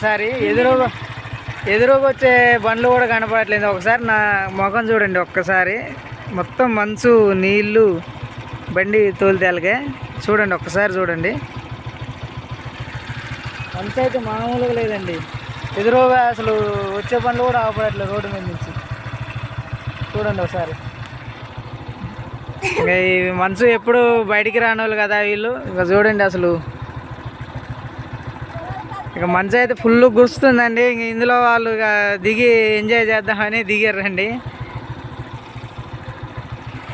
ఒకసారి ఎదురుగా ఎదురుగా వచ్చే బండ్లు కూడా కనపడట్లేదు. ఒకసారి నా ముఖం చూడండి ఒక్కసారి. మొత్తం మంచు నీళ్ళు బండి తోలితేలకే చూడండి ఒక్కసారి చూడండి. మంచు అయితే మామూలుగా లేదండి. ఎదురుగా అసలు వచ్చే పనులు కూడా ఆపడట్లేదు రోడ్డు మీద నుంచి. చూడండి ఒకసారి. ఇంకా ఈ మంచు ఎప్పుడు బయటికి రాని వాళ్ళు కదా వీళ్ళు. ఇక చూడండి అసలు ఇక మంచి అయితే ఫుల్ గుర్స్తుందండి. ఇంక ఇందులో వాళ్ళు దిగి ఎంజాయ్ చేద్దామని దిగారండి.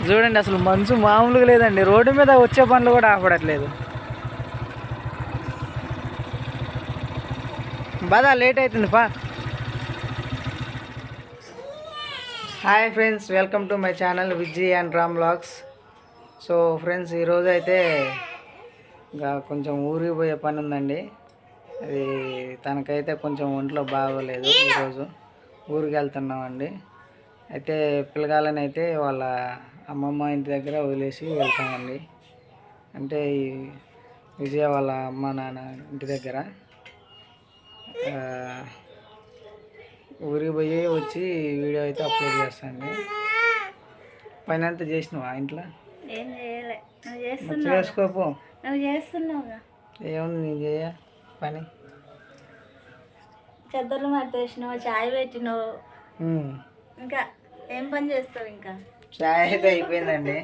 చూడండి అసలు మంచు మామూలుగా లేదండి. రోడ్డు మీద వచ్చే పనులు కూడా ఆపడట్లేదు. బాగా లేట్ అవుతుంది పా. Hi friends welcome to my channel Vijay and Ram blogs so friends ఈరోజు అయితే ఇంకా కొంచెం ఊరికి పోయే పని ఉందండి. అది తనకైతే కొంచెం ఒంట్లో బాగోలేదు ఈరోజు ఊరికి వెళ్తున్నామండి. అయితే పిల్లగాలని అయితే వాళ్ళ అమ్మమ్మ ఇంటి దగ్గర వదిలేసి వెళ్తామండి. అంటే ఈ విజయ వాళ్ళ అమ్మ నాన్న ఇంటి దగ్గర. ఊరికి పోయి వచ్చి వీడియో అయితే అప్లోడ్ చేస్తాండి. పని అంతా చేసినావా ఇంట్లో? ఏం చేయలే. నువ్వు చేస్తున్నావు వేసుకోపో నువ్వు చేస్తున్నావుగా? ఏముంది నేను చేయ? పని? చెద్దర్లు మట్టేసినావు చాయ్ పెట్టినావు. ఇంకా ఏం పని చేస్తావు ఇంకా? చాయ్ అయితే అయిపోయిందండి.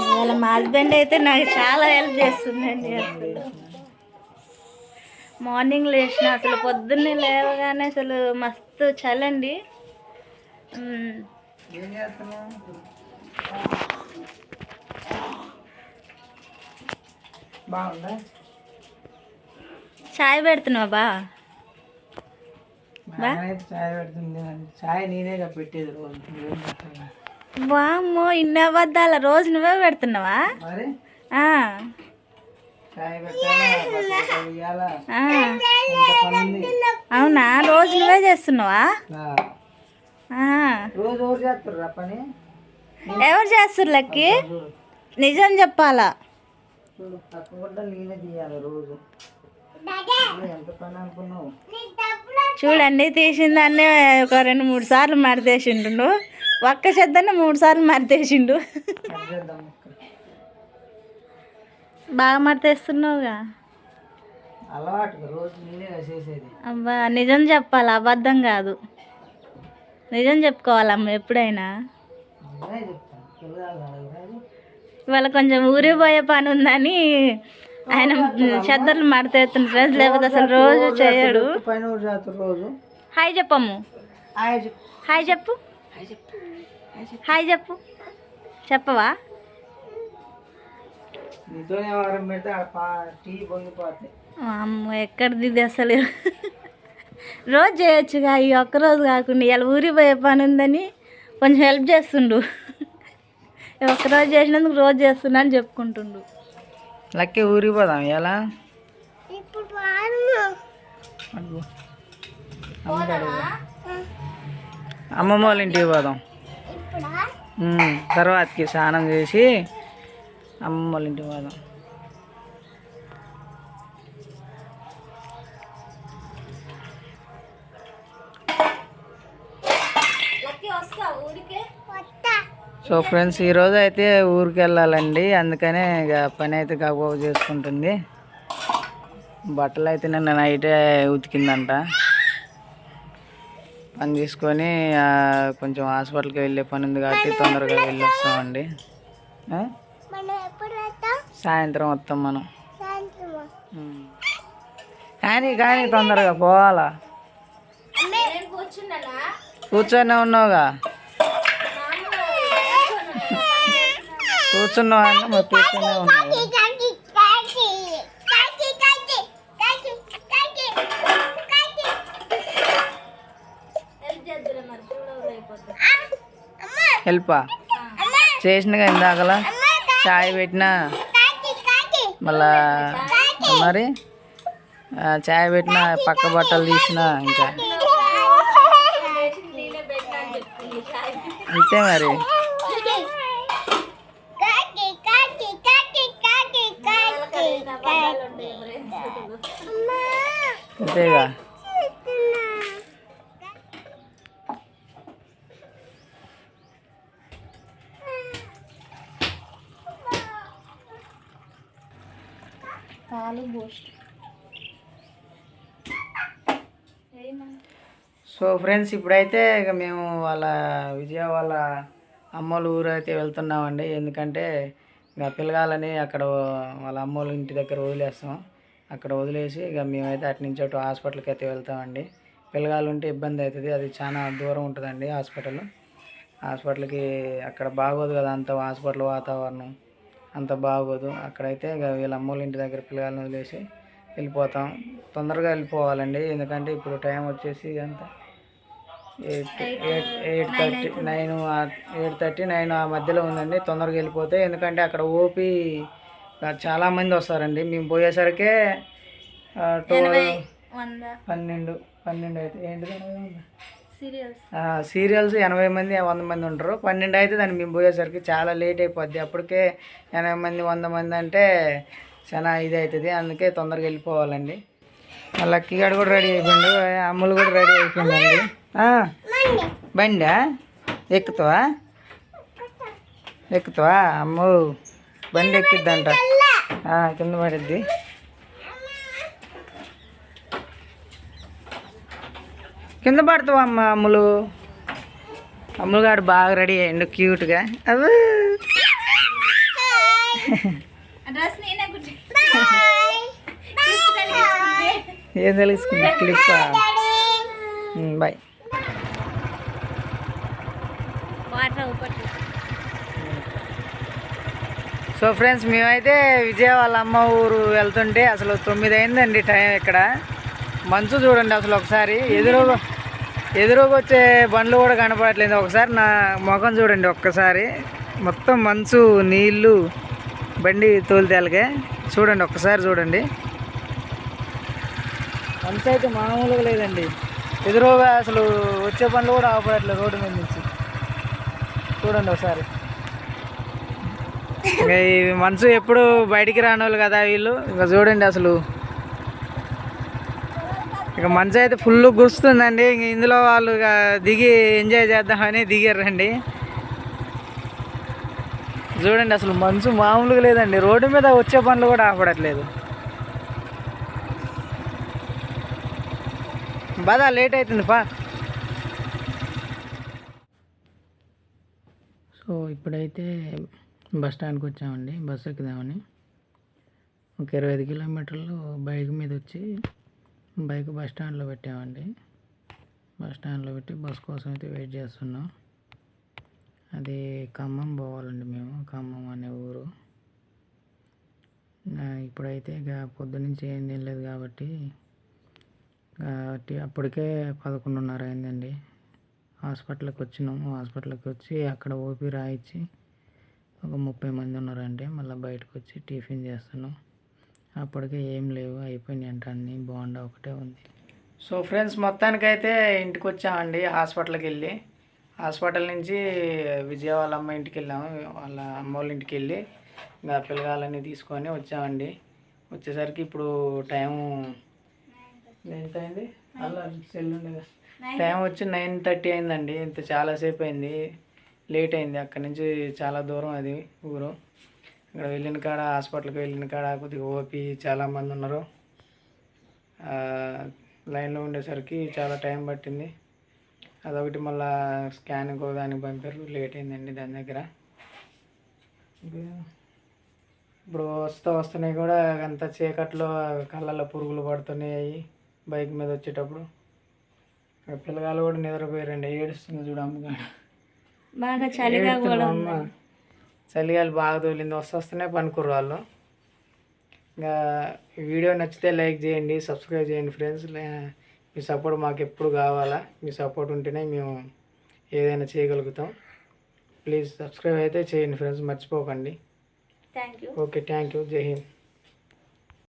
ఇవాళ మా హస్బెండ్ అయితే నాకు చాలా హెల్ప్ చేస్తుందండి అసలు. మార్నింగ్ లేచిన అసలు పొద్దున్నే లేవగానే అసలు మస్తు చలండి. ఏం బాగుందా? చాయ్ పెడుతున్నావా బా? నాకైతే చాయ్ పెడుతుంది చాయ్ నేనే పెట్టేది రోజు. నువ్వేం పెట్టాలా? వామ్మో ఇన్ని అబద్ధాల రోజు నువ్వే పెడుతున్నావా? అవునా? రోజు నువ్వే చేస్తున్నావా. రోజు ఎవరు చేస్తారు పని? ఎవరు చేస్తారు లక్కి? నిజం చెప్పాలా? చూడండి తీసిందాన్ని ఒక రెండు మూడు సార్లు మరితేసిండు ఒక్క చెద్దన్న మూడు సార్లు మరితేసిండు ముక్క. బాగా మరితేస్తున్నావుగా చేసేది. అబ్బా నిజం చెప్పాలి? అబద్ధం కాదు. నిజం చెప్పుకోవాలమ్మ ఎప్పుడైనా. వాళ్ళ ఇవాళ కొంచెం ఊరిపోయే పని ఉందని ఆయన చెద్దర్లు మడతేస్తున్న ఫ్రెండ్స్ లేకపోతే అసలు రోజు చేయడు. హాయ్ చెప్పము హాయ్ చెప్పు. హాయ్ చెప్పు. చెప్పవా? అమ్మో ఎక్కడ పెడితే ఎక్కడిది ఇది అసలు? రోజు చేయొచ్చుగా ఈ ఒక్క రోజు కాకుండా ఇలా ఊరి పోయే పని ఉందని కొంచెం హెల్ప్ చేస్తుండు. రోజు చేసినందుకు రోజు చేస్తున్నా అని చెప్పుకుంటుండు. లక్కే ఊరికి పోదాం ఎలా. అమ్మమ్మ వాళ్ళ ఇంటికి పోదాం. తర్వాతకి స్నానం చేసి అమ్మమ్మ వాళ్ళ ఇంటికి పోదాం. సో ఫ్రెండ్స్ ఈరోజు అయితే ఊరికి వెళ్ళాలండి. అందుకనే ఇక పని అయితే గబగబా చేసుకుంటుంది. బట్టలు అయితే నిన్న నైటే ఉతికిందంట. పని తీసుకొని కొంచెం హాస్పిటల్కి వెళ్ళే పని ఉంది కాబట్టి తొందరగా వెళ్ళి వస్తామండి? సాయంత్రం వస్తాం మనం. కానీ కానీ తొందరగా పోవాలా? కూర్చొని ఉన్నావుగా? కూర్చున్నావా మరి కూర్చొనే ఉన్నావు. హెల్పా చేసినగా ఇందాకలా? చాయ్ పెట్టినా? మళ్ళా మరి? ఆ, చాయ్ పెట్టినా పక్క బట్టలు తీసినా ఇంకా. అంతే మరి. అంతేగా. పాలు బూస్ట్. సో ఫ్రెండ్స్ ఇప్పుడైతే ఇక మేము వాళ్ళ విజయ వాళ్ళ అమ్మోళ్ళ ఊరు అయితే వెళ్తున్నామండి. ఎందుకంటే ఇక పిల్లగాలని అక్కడ వాళ్ళ అమ్మోళ్ళ ఇంటి దగ్గర వదిలేస్తాం. అక్కడ వదిలేసి ఇక మేమైతే అటు నుంచి అటు హాస్పిటల్కి అయితే వెళ్తామండి. పిల్లగాళ్ళు ఉంటే ఇబ్బంది అవుతుంది. అది చాలా దూరం ఉంటుందండి హాస్పిటల్. హాస్పిటల్కి అక్కడ బాగోదు కదా అంత హాస్పిటల్ వాతావరణం. అంత బాగోదు. అక్కడైతే ఇక వీళ్ళ అమ్మోళ్ళ ఇంటి దగ్గర పిల్లగాళ్ళని వదిలేసి వెళ్ళిపోతాం. తొందరగా వెళ్ళిపోవాలండి. ఎందుకంటే ఇప్పుడు టైం వచ్చేసి ఎంత? Eight eight eight thirty nine eight thirty nine ఆ మధ్యలో ఉందండి. తొందరగా వెళ్ళిపోతే. ఎందుకంటే అక్కడ ఓపీ చాలా మంది వస్తారండి. మేము పోయేసరికే పన్నెండు పన్నెండు అయితే. ఏంటి సీరియల్స్. సీరియల్స్ ఎనభై మంది వంద మంది ఉంటారు. పన్నెండు అయితే దాన్ని మేము పోయేసరికి చాలా లేట్ అయిపోద్ది. అప్పటికే ఎనభై మంది వంద మంది అంటే చాలా ఇది అవుతుంది అందుకే తొందరగా వెళ్ళిపోవాలండి. లక్కీ గారు కూడా రెడీ అయిపోయిండు. అమ్ములు కూడా రెడీ అయిపోయిందండి. బండా? ఎక్కుతావా? ఎక్కుతావా? అమ్ము! బండి ఎక్కిద్దంట కింద పడిద్ది. కింద పడతావా అమ్మ అమ్ములు. అమ్ములు గారు బాగా రెడీ అయ్యిండు క్యూట్గా. కుట్టి ఏం తెలుసుకుంది? క్లిప్ బాయ్ వాటర్ ఒకటి సో ఫ్రెండ్స్ మేమైతే విజయవాడ అమ్మ ఊరు వెళ్తుంటే అసలు తొమ్మిది అయిందండి టైం ఇక్కడ. మంచు చూడండి అసలు ఒకసారి. ఎదురుగా ఎదురుగా వచ్చే బండ్లు కూడా కనపడట్లేదు. ఒకసారి నా ముఖం చూడండి ఒక్కసారి. మొత్తం మంచు నీళ్ళు బండి తోలితేలకే. చూడండి ఒక్కసారి చూడండి. మంచు అయితే మామూలుగా లేదండి. ఎదురుగా అసలు వచ్చే బండ్లు కూడా ఆపడట్లేదు రోడ్డు మీద నుంచి. చూడండి ఒకసారి. ఇంకా ఈ మనసు ఎప్పుడు బయటికి రానోళ్ళు కదా వీళ్ళు. ఇంకా చూడండి అసలు. ఇక మనసు అయితే ఫుల్ గుస్తుందండి ఇంక ఇందులో వాళ్ళు ఇక దిగి ఎంజాయ్ చేద్దామని దిగారండి. చూడండి అసలు మనసు మామూలుగా లేదండి. రోడ్డు మీద వచ్చే పనులు కూడా ఆపడట్లేదు. బాధ లేట్ అవుతుంది పా. సో ఇప్పుడైతే బస్ స్టాండ్కి వచ్చామండి. బస్ ఎక్కుదామని. ఒక ఇరవై ఐదు కిలోమీటర్లు బైక్ మీద వచ్చి బైక్ బస్ స్టాండ్లో పెట్టామండి. బస్ స్టాండ్లో పెట్టి బస్ కోసం అయితే వెయిట్ చేస్తున్నాం. అది ఖమ్మం పోవాలండి మేము. ఖమ్మం అనే ఊరు. ఇప్పుడైతే ఇక పొద్దునుంచి ఏం తినలేదు కాబట్టి కాబట్టి అప్పటికే పదకొండున్నర అయిందండి. హాస్పిటల్కి వచ్చినాము. హాస్పిటల్కి వచ్చి అక్కడ ఓపీ రాయించి ఒక ముప్పై మంది ఉన్నారంటే మళ్ళీ బయటకు వచ్చి టిఫిన్ చేస్తున్నాం. అప్పటికే ఏం లేవు అయిపోయినాయి అంట అన్నీ బాగుండా ఒకటే ఉంది. సో ఫ్రెండ్స్ మొత్తానికైతే ఇంటికి వచ్చామండి హాస్పిటల్కి వెళ్ళి హాస్పిటల్ నుంచి విజయ వాళ్ళ అమ్మ ఇంటికి వెళ్ళాము వాళ్ళ అమ్మ వాళ్ళ ఇంటికి వెళ్ళి ఇంకా పిల్లగాళ్ళని తీసుకొని వచ్చామండి. వచ్చేసరికి ఇప్పుడు టైం ఎంత అయింది అలా సెల్ ఉండేదా టైం వచ్చి నైన్ థర్టీ అయిందండి ఇంత చాలాసేపు అయింది. లేట్ అయింది అక్కడి నుంచి చాలా దూరం అది ఊరు. ఇక్కడ వెళ్ళిన కాడ హాస్పిటల్కి వెళ్ళిన కాడ కొద్దిగా ఓపి చాలామంది ఉన్నారు. లైన్లో ఉండేసరికి చాలా టైం పట్టింది. అదొకటి మళ్ళా స్కానింగ్ దానికి పంపారు. లేట్ అయిందండి దాని దగ్గర. ఇప్పుడు వస్తూ వస్తున్నాయి కూడా అంత చీకట్లో కళ్ళల్లో పురుగులు పడుతున్నాయి బైక్ మీద వచ్చేటప్పుడు. పిల్లగాళ్ళు కూడా నిద్రపోయారండి. ఏడుస్తుంది చూడు అమ్మగాడు బాగా చలిగా కూడా అమ్మ. చలిగాలి బాగా తోలింది వస్తూ వస్తూనే పనుకుర్రు వాళ్ళు. ఇంకా వీడియో నచ్చితే లైక్ చేయండి సబ్స్క్రైబ్ చేయండి ఫ్రెండ్స్. మీ సపోర్ట్ మాకు ఎప్పుడు కావాలా? మీ సపోర్ట్ ఉంటేనే మేము ఏదైనా చేయగలుగుతాం. ప్లీజ్ సబ్స్క్రైబ్ అయితే చేయండి ఫ్రెండ్స్ మర్చిపోకండి. ఓకే థ్యాంక్ యూ జై హింద్.